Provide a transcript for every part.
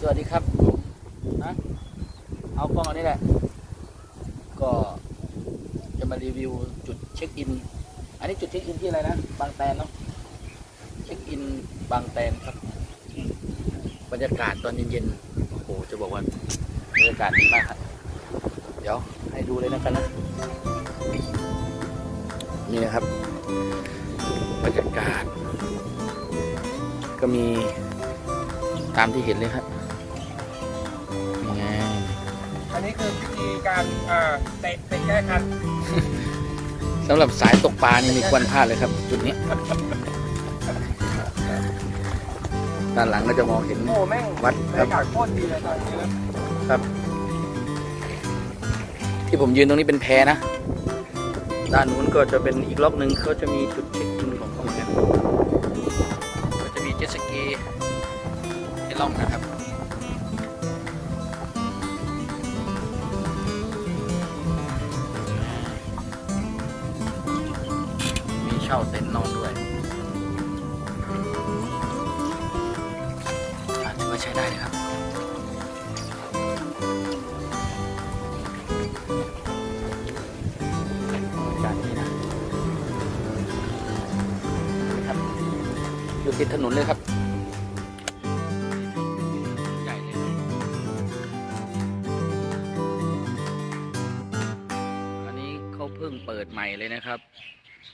สวัสดีครับผมนะเอากล้องอันนี้แหละ ก็จะมารีวิวจุดเช็คอิน อันนี้จุดเช็คอินที่อะไรนะ บางแตนเนาะ เช็คอินบางแตนครับ บรรยากาศตอนเย็นๆ โอ้โห จะบอกว่าบรรยากาศดีมากครับ เดี๋ยวให้ดูเลยนะกันนะ นี่นะครับ บรรยากาศ ก็มีตามที่เห็นเลยครับ อันนี้คือวิธีการอ่าเตะเตะแก้คันสำหรับสายตกปลานี่ไมีควรพลาดเลยครับ จุดนี้ ด้านหลังก็จะมองเห็น โอ้แม่งวัดบรครับรยากาศโคตรดีเลยตอนนี้นะ ที่ผมยืนตรงนี้เป็นแพนะ ด้านนู้นก็จะเป็นอีกล็อกหนึ่งเขาจะมีจุดเช็คอินของเขาเหมือนกันก็จะมีเจ็ตสกีให้ล่องนะครับ เช่าเต็นท์นอนด้วยอะถือว่าใช้ได้เลยครับ การนี้นะนะครับอยู่ติดถนนเลยครับ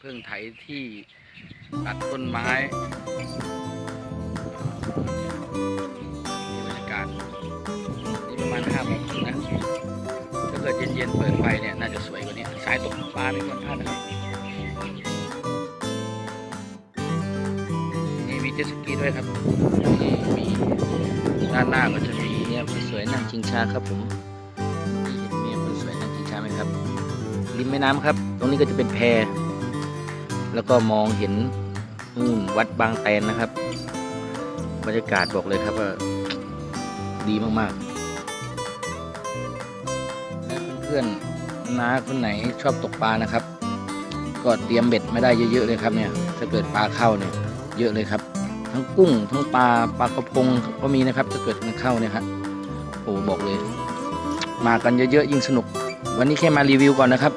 เพิ่งไถที่ตัดต้นไม้มีบรรยากาศนี่ประมาณห้าโมงครึ่งนะถ้าเกิดเย็นๆเปิดไฟเนี่ยน่าจะสวยกว่านี้สายตกปลาไม่ควรพลาดนะครับนี่มีเจสกีด้วยครับนี่มีด้านหน้าก็จะมีเนี่ยคนสวยนั่งชิงช้าครับผมนี่เห็นเมียคนสวยนั่งชิงช้าไหมครับริมแม่น้ำครับ ตรงนี้ก็จะเป็นแพ แล้วก็มองเห็นนู่นวัดบางแตนนะครับ บรรยากาศบอกเลยครับว่าดีมากๆและเพื่อนๆน้าคนไหนชอบตกปลานะครับ ก็เตรียมเบ็ดไม่ได้เยอะๆเลยครับเนี่ยถ้าเกิดปลาเข้าเนี่ยเยอะเลยครับ ทั้งกุ้งทั้งปลาปลากระพงก็มีนะครับถ้าเกิดมันเข้าเนี่ยครับโอ้บอกเลย มากันเยอะๆยิ่งสนุก วันนี้แค่มารีวิวก่อนนะครับ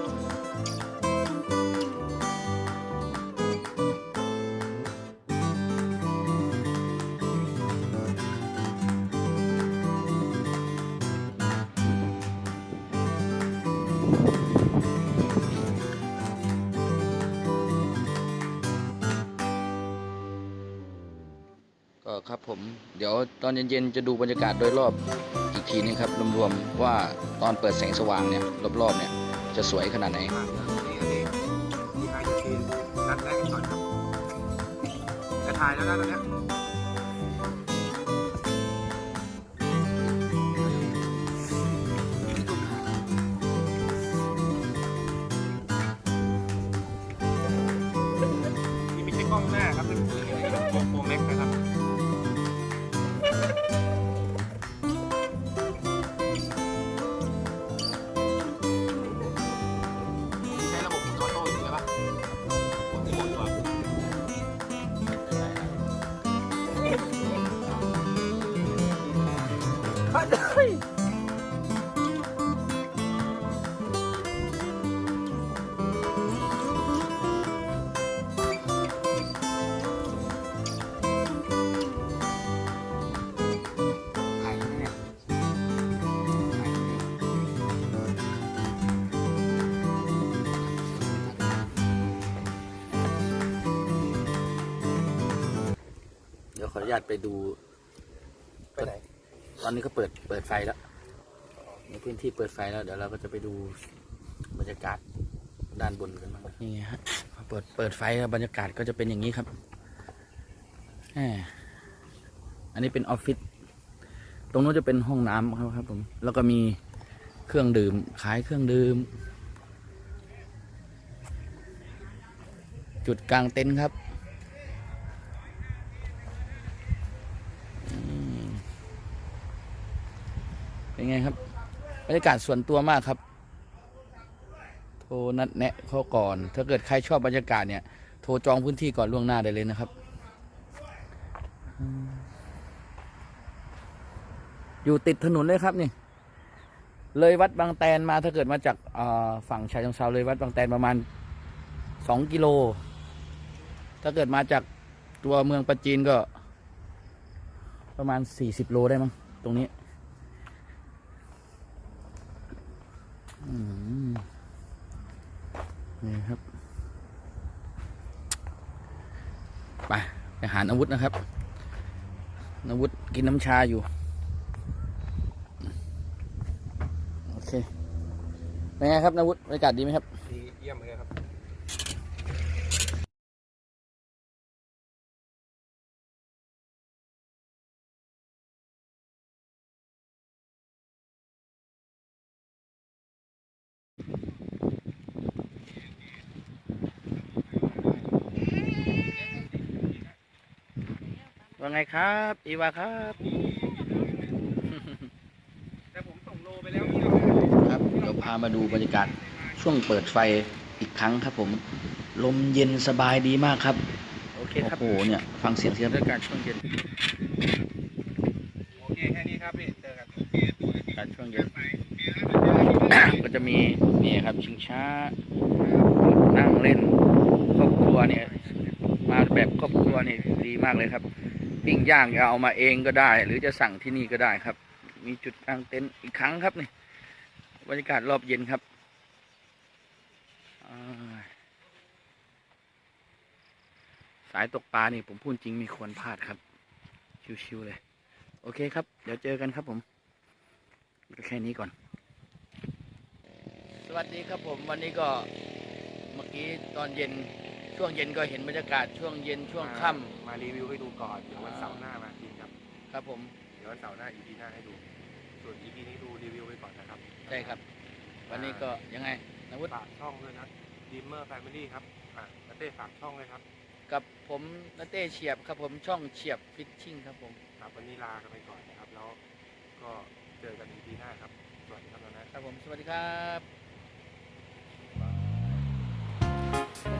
ครับผม เดี๋ยวตอนเย็นๆจะดูบรรยากาศโดยรอบอีกทีนึงครับรวมๆว่าตอนเปิดแสงสว่างเนี่ยรอบๆเนี่ยจะสวยขนาดไหนนี่อันนี้มีใครจะกินนัดแรกก่อนครับจะถ่ายแล้วนะตอนนี้ ออนุญาตไปดู ไปไหน ตอนนี้ก็เปิดเปิดไฟแล้ว ในพื้นที่เปิดไฟแล้ว เดี๋ยวเราก็จะไปดูบรรยากาศด้านบนกันบ้างนี่ไงฮะพอเปิดเปิดไฟแล้วบรรยากาศก็จะเป็นอย่างนี้ครับแหมอันนี้เป็นออฟฟิศตรงนู้นจะเป็นห้องน้ำครับครับผมแล้วก็มีเครื่องดื่มขายเครื่องดื่ม จุดกลางเต็นท์ครับ เป็นไงครับบรรยากาศส่วนตัวมากครับ โทรนัดแนะเขาก่อน ถ้าเกิดใครชอบบรรยากาศเนี่ย โทรจองพื้นที่ก่อนล่วงหน้าได้เลยนะครับ อยู่ติดถนนเลยครับนี่ เลยวัดบางแตนมาถ้าเกิดมาจากฝั่งชายชงเซาเลยวัดบางแตนประมาณสองกิโล ถ้าเกิดมาจากตัวเมืองปัจจีนก็ ประมาณสี่สิบโลได้มั้งตรงนี้ อืมนี่ครับ ไป ไปหาอาวุธนะครับ อาวุธกินน้ำชาอยู่ โอเค เป็นไงครับนาวุธบรรยากาศดีไหมครับ ดีเยี่ยมเลยครับ ว่าไงครับอีวาครับแต่ผมส่งโลไปแล้วพี่เอาครับเดี๋ยวพามาดูบรรยากาศช่วงเปิดไฟอีกครั้งครับผม ลมเย็นสบายดีมากครับโอเคครับโอ้โหเนี่ยฟังเสียงเสียงบรรยากาศช่วงเย็นโอเคแค่นี้ครับพี่เจอกันการช่วงเย็นก็จะมีนี่ครับชิงช้านั่งเล่นครอบครัวเนี่ยมาแบบครอบครัวนี่ดีมากเลยครับ ปิ้งย่างจะเอามาเองก็ได้ หรือจะสั่งที่นี่ก็ได้ครับ มีจุดกางเต็นท์อีกครั้งครับนี่บรรยากาศรอบเย็นครับสายตกปลานี่ผมพูดจริงมีควรพลาดครับ ชิวๆเลย โอเคครับ เดี๋ยวเจอกันครับผมแค่นี้ก่อน สวัสดีครับผมวันนี้ก็เมื่อกี้ตอนเย็น ช่วงเย็นก็เห็นบรรยากาศช่วงเย็นช่วงค่มารีวิวให้ดูก่อนเดี๋ยววันเสาร์หน้ามาทีครับครับผมเดี๋ยววันเสาร์หน้าอี EP หน้าให้ดู ส่วนอี EP นี้ดูรีวิวไปก่อนนะครับใช่ครับ วันนี้ก็ยังไงนะวุฒิฝากช่องด้วยนะดีมเมอร์แฟมิลี่ครับอะนัตเต้ฝากช่องเลยครับกับผมนัตเต้เฉียบครับผมช่องเฉียบฟิชชิ่งครับผม ครับวันนี้ลาไปก่อนนะครับ แล้วก็เจอกันอี EP หน้าครับ สวัสดีครับนะ ครับผมสวัสดีครับ